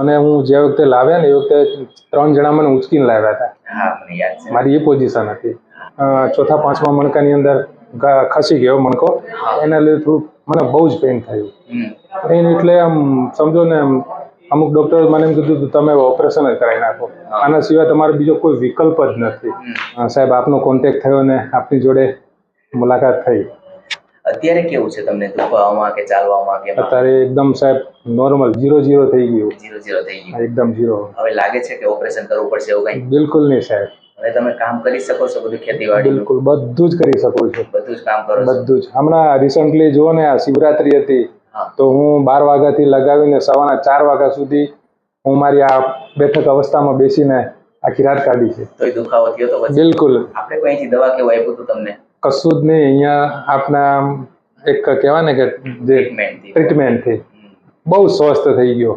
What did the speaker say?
મને હું જે વખતે લાવ્યા ને એ વખતે ત્રણ જણા મને ઉચકીને લાવ્યા હતા. મારી એ પોઝિશન હતી. ચોથા પાંચમા મણકાની અંદર ખસી ગયો મણકો. એના લીધે થોડું મને બહુ જ પેઇન થયું. પેઇન એટલે આમ સમજો ને અમુક ડોક્ટર મને એમ કીધું કે તમે ઓપરેશન જ કરાવી નાખો. આના સિવાય તમારો બીજો કોઈ વિકલ્પ જ નથી. સાહેબ આપનો કોન્ટેક્ટ થયો ને આપની જોડે મુલાકાત થઈ. અત્યારે કેવું છે તમને દુખાવામાં કે ચાલવામાં કે અત્યારે એકદમ સાહેબ નોર્મલ જીરો જીરો થઈ ગયું. જીરો જીરો થઈ ગયું. એકદમ જીરો હવે લાગે છે કે ઓપરેશન કરવું પડશે એવું કંઈ? બિલકુલ નહીં સાહેબ. હવે તમે કામ કરી શકો છો બધું ખેતીવાડી બિલકુલ બધું જ કરી શકો છો. બધું જ કામ કરો છો? બધું જ. હમણાં રિસન્ટલી જુઓ ને આ શિવરાત્રી હતી. તો હું બાર વાગ્યાથી લગાવીને સવારના ચાર વાગ્યા સુધી હું મારી આ બેઠક અવસ્થામાં બેસીને આખી રાત કાઢી છે. તોય દુખાવો થયો તો બિલકુલ. આપણે અહીંથી દવા કેવું આપ્યું હતું તમને? કશું જ નહીં અહીંયા આપના એક કહેવાય ને કે જે ટ્રીટમેન્ટ ટ્રીટમેન્ટથી બહુ સ્વસ્થ થઈ ગયો.